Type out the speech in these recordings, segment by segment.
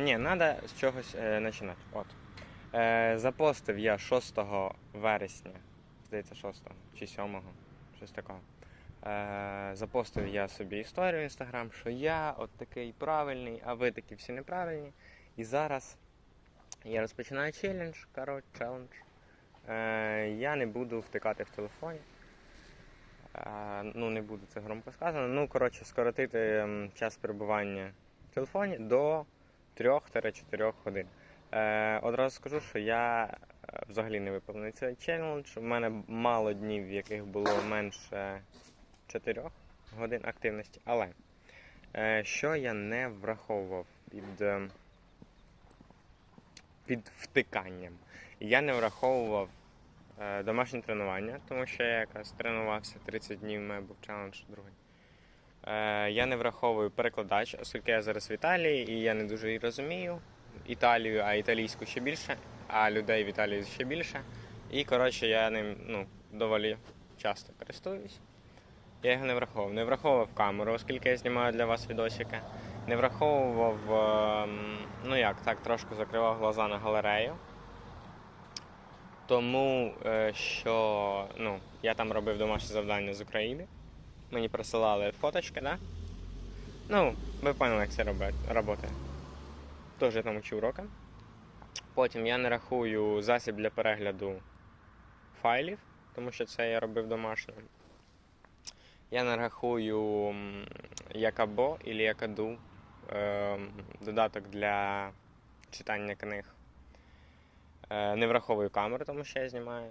Ні, треба з чогось е, починати. От. Е, запостив я 6 вересня, здається, 6 чи 7, щось такого. Е, запостив я собі історію в інстаграм, що я от такий правильний, а ви такі всі неправильні. І зараз я розпочинаю челендж. Коротше, челендж. Е, я не буду втикати в телефоні. Е, ну, не буду це громко сказано. Ну, коротше, скоротити час перебування в телефоні до 3-4 годин. Е, одразу скажу, що я е, взагалі не виповнений цей челендж. У мене мало днів, в яких було менше 4 годин активності. Але е, що я не враховував під, під втиканням? Я не враховував е, домашнє тренування, тому що я якраз тренувався 30 днів, у мене був челендж другий. Е, я не враховую перекладач, оскільки я зараз в Італії і я не дуже розумію Італію, а італійську ще більше, а людей в Італії ще більше. І коротше я ним ну, доволі часто користуюсь. Я його не враховував. Не враховував камеру, оскільки я знімаю для вас відосики. Не враховував, ем, ну як, так, трошки закривав глаза на галерею. Тому е, що ну, я там робив домашнє завдання з України. Мені присилали фоточки, да? Ну, ви поняли, як це працює. Тож я там учу уроки. Потім я не рахую засіб для перегляду файлів, тому що це я робив домашньо. Я не рахую Якабо і Якаду ем, додаток для читання книг. Е, Не враховую камеру, тому що я знімаю.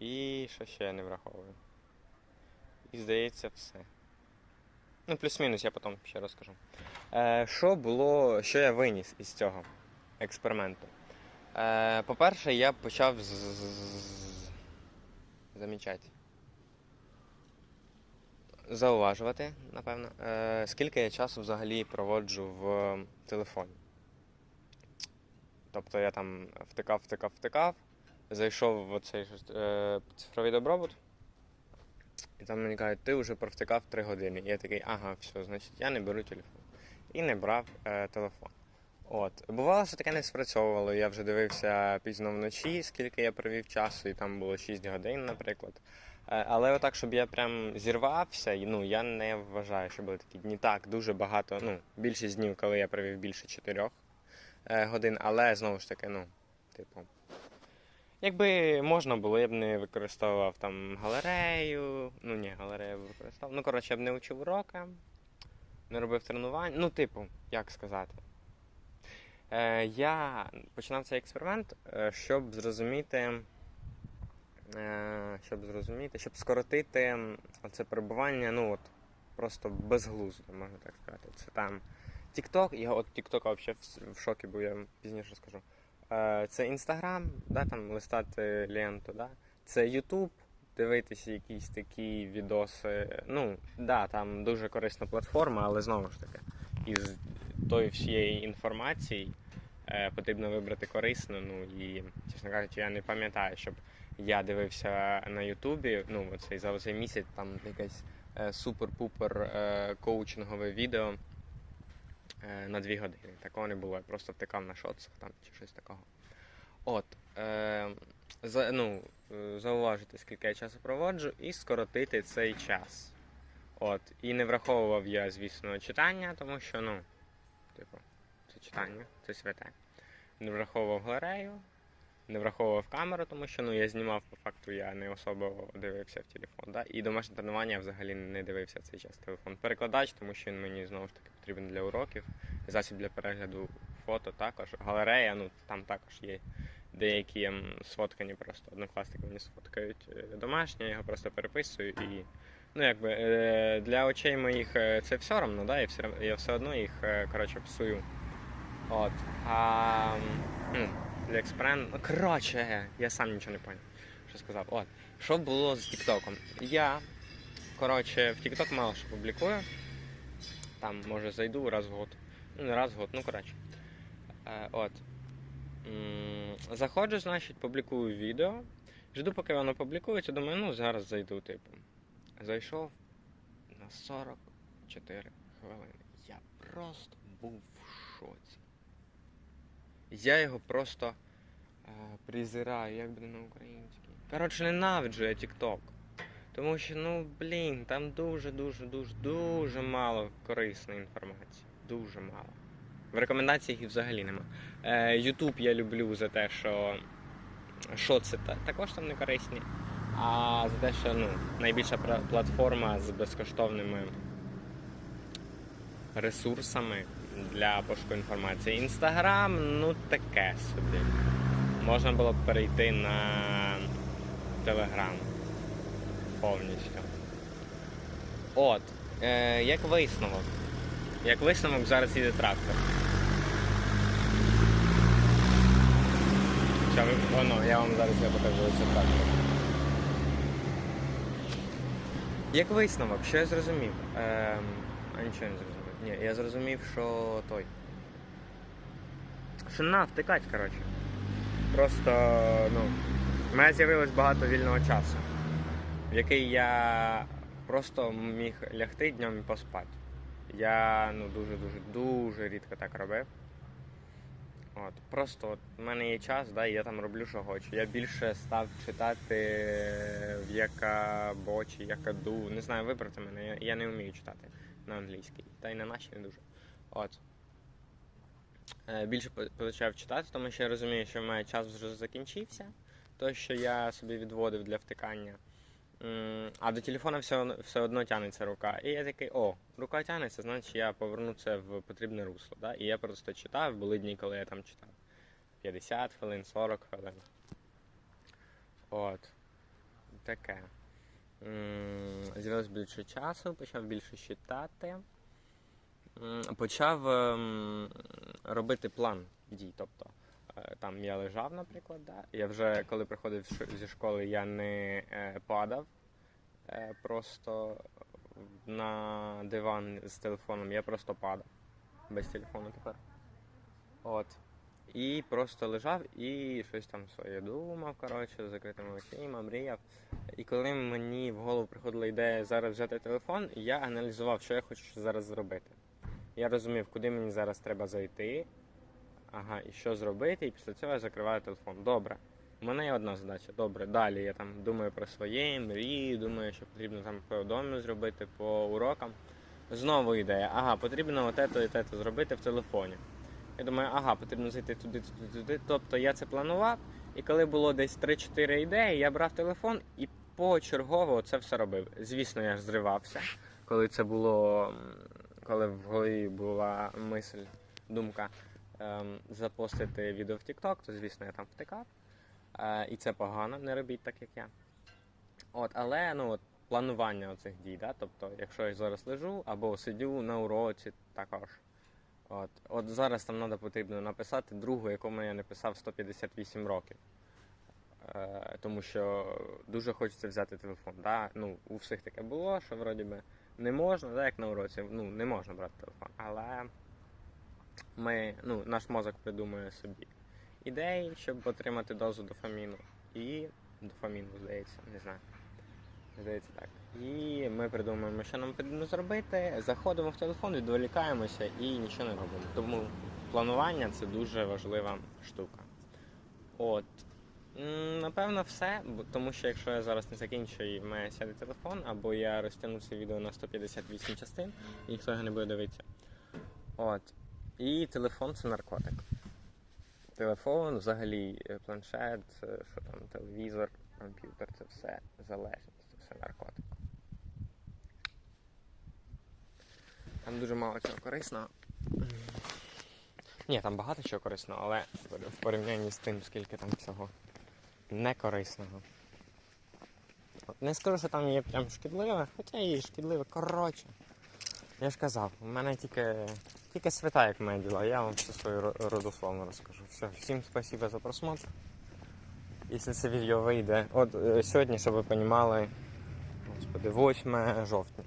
І що ще я не враховую? І здається, все. Ну, плюс-мінус, я потім ще розкажу. Е, що було, що я виніс із цього експерименту? Е, по-перше, я почав з... замічати. Зауважувати, напевно, е, скільки я часу взагалі проводжу в телефоні. Тобто я там втикав, втикав, втикав, зайшов в оцей е, цифровий добробут, і там мені кажуть, ти вже провтикав 3 години. І я такий, ага, все, значить я не беру телефон. І не брав е, телефон. От. Бувало, що таке не спрацьовувало. Я вже дивився пізно вночі, скільки я провів часу, і там було 6 годин, наприклад. Е, але отак, щоб я прям зірвався, ну я не вважаю, що були такі дні. Так, дуже багато, ну, більшість днів, коли я провів більше 4 е, годин, але знову ж таки, ну, типу. Якби можна було, я б не використовував там галерею. Ну ні, галерею б використовував. Ну, коротше, я б не учив уроки, не робив тренувань. Ну, типу, як сказати. Е, я починав цей експеримент, е, щоб зрозуміти, е, щоб зрозуміти, щоб скоротити це перебування, ну от, просто безглуздо, можна так сказати. Це там TikTok, я от TikTok взагалі в, шокі, бо я пізніше розкажу. Е, Це Інстаграм, да, там листати ленту, да? це Ютуб, дивитися якісь такі відоси. Ну, да, там дуже корисна платформа, але знову ж таки, із тої всієї інформації е, потрібно вибрати корисну. Ну і, чесно кажучи, я не пам'ятаю, щоб я дивився на Ютубі, ну, оцей, за цей місяць там якесь е, супер-пупер е, коучингове відео на дві години. Такого не було. Я просто втикав на шоцах там чи щось такого. От. Е, за, ну, е, зауважити, скільки я часу проводжу, і скоротити цей час. От. І не враховував я, звісно, читання, тому що, ну, типу, це читання, це святе. Не враховував галерею, не враховував камеру, тому що ну, я знімав, по факту, я не особо дивився в телефон. Да? І домашнє тренування я взагалі не дивився цей час телефон. Перекладач, тому що він мені знову ж таки потрібен для уроків. Засіб для перегляду фото також. Галерея, ну там також є деякі сфоткані просто. Однокласники мені сфоткають е, домашнє, я його просто переписую і. Ну, якби е, для очей моїх е, це все одно, да? я все, я все одно їх коротше, псую. От. А ну, для експерименту. Ну, коротше, я сам нічого не поняв, що сказав. От. Що було з Тіктоком? Я, коротше, в Тікток мало що публікую. Там, може, зайду раз в год. Ну, не раз в год, ну коротше. Е, от. Заходжу, значить, публікую відео. Жду, поки воно публікується, думаю, ну зараз зайду, типу. Зайшов на 44 хвилини. Я просто був в шоці. Я його просто е, презираю, як буде на українській. Коротше, ненавиджу я TikTok. Тому що, ну, блін, там дуже, дуже, дуже, мало корисної інформації. Дуже мало. В рекомендаціях їх взагалі нема. Е, YouTube я люблю за те, що шоци та- також там не корисні. А за те, що ну, найбільша платформа з безкоштовними ресурсами для пошуку інформації. Інстаграм, ну таке собі. Можна було б перейти на Телеграм повністю. От, е, як висновок. Як висновок зараз їде трактор. Що ви, воно, я вам зараз я покажу це трактор. Як висновок, що я зрозумів? Ем, а нічого не зрозумів. Ні, я зрозумів, що той. Що на втикать, коротше. Просто, ну, в мене з'явилось багато вільного часу, в який я просто міг лягти днем і поспати. Я ну, дуже-дуже дуже рідко так робив. От, просто от, в мене є час, да, і я там роблю, що хочу. Я більше став читати в Якабо чи Якаду. Не знаю, виправте мене, я, я не вмію читати на англійській, та й на нашій не дуже. От. Е, Більше почав читати, тому що я розумію, що в мене час вже закінчився. То, що я собі відводив для втикання. А до телефона все, все одно тягнеться рука. І я такий, о, рука тягнеться, значить я поверну це в потрібне русло. Да? І я просто читав, були дні, коли я там читав. 50 хвилин, 40 хвилин. От. Таке. З'явилось більше часу, почав більше читати. Почав ем, робити план дій. Тобто там я лежав, наприклад, да? я вже коли приходив зі школи, я не е, падав е, просто на диван з телефоном, я просто падав без телефону тепер. От. І просто лежав і щось там своє думав, коротше, з закритими очима, мріяв. І коли мені в голову приходила ідея зараз взяти телефон, я аналізував, що я хочу зараз зробити. Я розумів, куди мені зараз треба зайти, ага, і що зробити, і після цього я закриваю телефон. Добре. У мене є одна задача. Добре, далі я там думаю про своє, мрії, думаю, що потрібно там по дому зробити, по урокам. Знову ідея, ага, потрібно отето і тето зробити в телефоні. Я думаю, ага, потрібно зайти туди, туди, туди. Тобто я це планував, і коли було десь 3-4 ідеї, я брав телефон і почергово це все робив. Звісно, я ж зривався, коли це було, коли в голові була мисль, думка запостити відео в TikTok, то звісно я там втикав. Е, і це погано, не робіть так, як я. От, але ну, от, планування оцих дій, да? тобто, якщо я зараз лежу або сидю на уроці також. От, от зараз там треба потрібно написати другу, якому я не писав 158 років. Е, тому що дуже хочеться взяти телефон. Да? Ну, у всіх таке було, що вроді би не можна, да, як на уроці, ну, не можна брати телефон. Але ми, ну, наш мозок придумує собі ідеї, щоб отримати дозу дофаміну. І дофаміну, здається, не знаю. Здається так. І ми придумуємо, що нам потрібно зробити, заходимо в телефон, відволікаємося і нічого не робимо. Тому планування це дуже важлива штука. От. Напевно, все, тому що якщо я зараз не закінчу і в мене сяде телефон, або я розтягну це відео на 158 частин, і ніхто його не буде дивитися. От. І телефон це наркотик. Телефон, взагалі, е, планшет, е, що там, телевізор, комп'ютер це все залежність, це все наркотик. Там дуже мало чого корисного. Ні, там багато чого корисного, але в порівнянні з тим, скільки там всього некорисного. Не скажу, що там є прям шкідливе, хоча і шкідливе. Коротше. Я ж казав, у мене тільки, тільки свята, як моє діла, я вам все свою ро- родословно розкажу. Все, всім спасибо за просмотр. Якщо це відео вийде. От е, сьогодні, щоб ви розуміли, господи, 8 жовтня.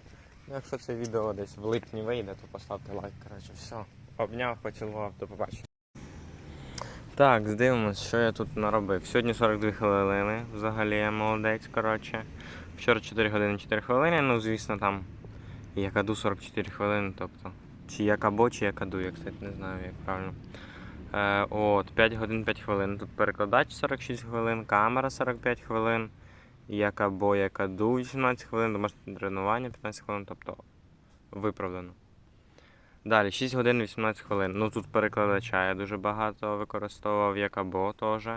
Ну, якщо це відео десь в липні вийде, то поставте лайк. Коротше, все. Обняв, поцілував, до побачення. Так, здивимось, що я тут наробив. Сьогодні 42 хвилини. Взагалі я молодець, коротше. Вчора 4 години 4 хвилини, ну звісно там якаду 44 хвилини, тобто. Чи якабо, чи якаду, я кстати не знаю, як правильно. Е, от, 5 годин 5 хвилин. Тут перекладач 46 хвилин, камера 45 хвилин, якабо якаду 18 хвилин, домашнє тренування 15 хвилин, тобто виправдано. Далі 6 годин 18 хвилин. Ну тут перекладача я дуже багато використовував якабо теж.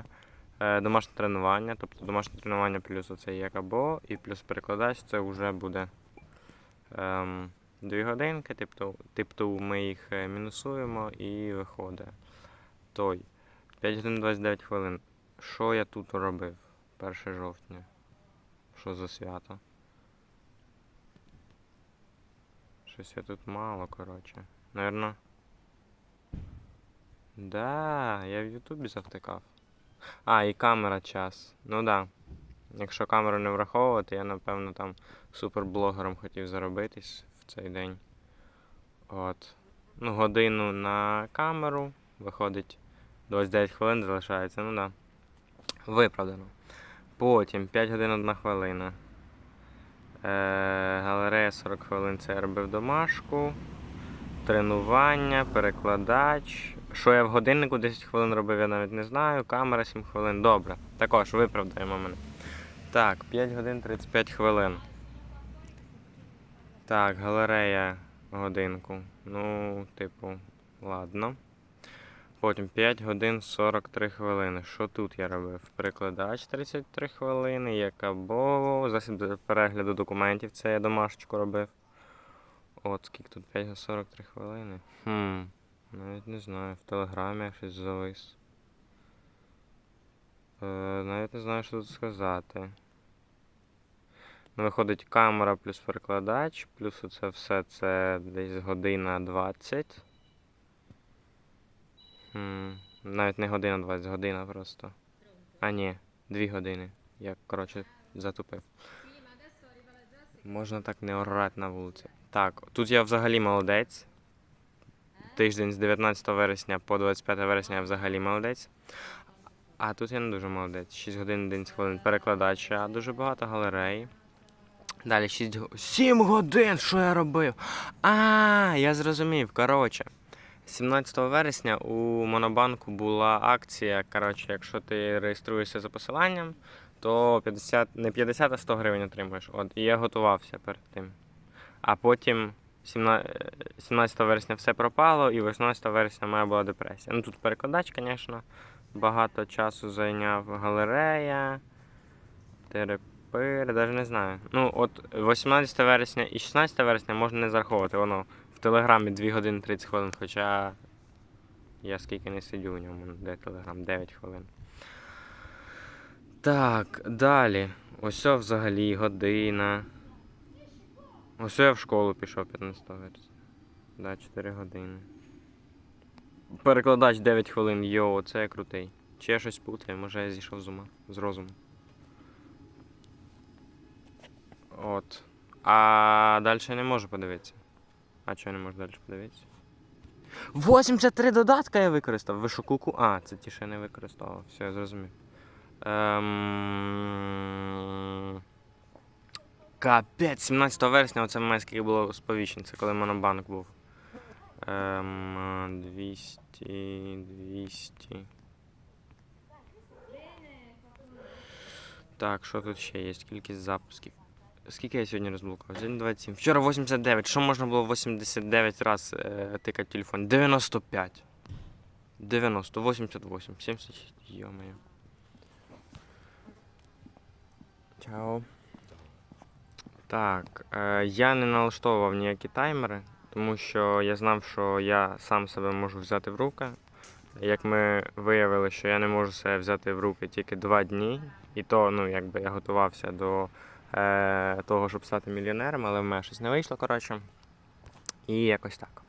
Е, домашнє тренування, тобто домашнє тренування плюс оце якабо, і плюс перекладач це вже буде 2 годинки, тобто, тобто ми їх е, мінусуємо і виходить. Той. 5 годин 29 хвилин. Що я тут робив 1 жовтня? Що за свято? Щось я тут мало, коротше. Наверно. Да, я в Ютубі завтикав. А, і камера час. Ну да. Якщо камеру не враховувати, я напевно там суперблогером хотів заробитись в цей день. От. Ну, годину на камеру, виходить 29 хвилин залишається, ну да. Виправдано. Потім 5 годин 1 хвилина. Е, галерея 40 хвилин це я робив домашку. Тренування, перекладач. Що я в годиннику 10 хвилин робив, я навіть не знаю. Камера 7 хвилин. Добре. Також виправдаємо мене. Так, 5 годин 35 хвилин. Так, галерея годинку. Ну, типу, ладно. Потім 5 годин 43 хвилини. Що тут я робив? Перекладач 33 хвилини, якабо, засіб перегляду документів, це я домашечку робив. От, скільки тут 5 годин 43 хвилини. Хм, навіть не знаю, в телеграмі я щось завис. Е, навіть не знаю, що тут сказати. Виходить камера плюс перекладач, плюс оце все це десь година 20. Хм, навіть не година 20, година просто. А ні, 2 години. Я, коротше, затупив. Можна так не орати на вулиці. Так, тут я взагалі молодець. Тиждень з 19 вересня по 25 вересня я взагалі молодець. А тут я не дуже молодець. 6 годин 11 хвилин перекладача, дуже багато галерей. Далі 6 годин. 7 годин! Що я робив? А, я зрозумів. Коротше. 17 вересня у Монобанку була акція. Коротше, якщо ти реєструєшся за посиланням, то 50, не 50, а 100 гривень отримуєш. От, і я готувався перед тим. А потім 17, 17 вересня все пропало, і 18 вересня моя була депресія. Ну тут перекладач, звісно, багато часу зайняв галерея, терапир, навіть не знаю. Ну, от 18 вересня і 16 вересня можна не зараховувати. Воно в телеграмі 2 години 30 хвилин, хоча я скільки не сидю у ньому, де телеграм, 9 хвилин. Так, далі. Ось взагалі година. Ось я в школу пішов 15 вересня. Да, 4 години. Перекладач 9 хвилин. Йоу, це крутий. Чи я щось путаю, може я зійшов з ума, з розуму. От. А далі я не можу подивитися. А чого я не можу далі подивитися? 83 додатка я використав. Ви що куку? А, це ті, що я не використовував. Все, я зрозумів. Ем... Капець, 17 вересня, оце має скільки було сповіщень, це коли Монобанк був. Ем, 200, 200. Так, що тут ще є? Кількість запусків. Скільки я сьогодні розблокував? Сьогодні 27. Вчора 89. Що можна було 89 раз е, тикати телефон? 95. 90, 88, 76. Йо-моє. Чао. Так, е, я не налаштовував ніякі таймери, тому що я знав, що я сам себе можу взяти в руки. Як ми виявили, що я не можу себе взяти в руки тільки два дні, і то, ну, якби я готувався до того, щоб стати мільйонером, але в мене щось не вийшло, коротше. І якось так.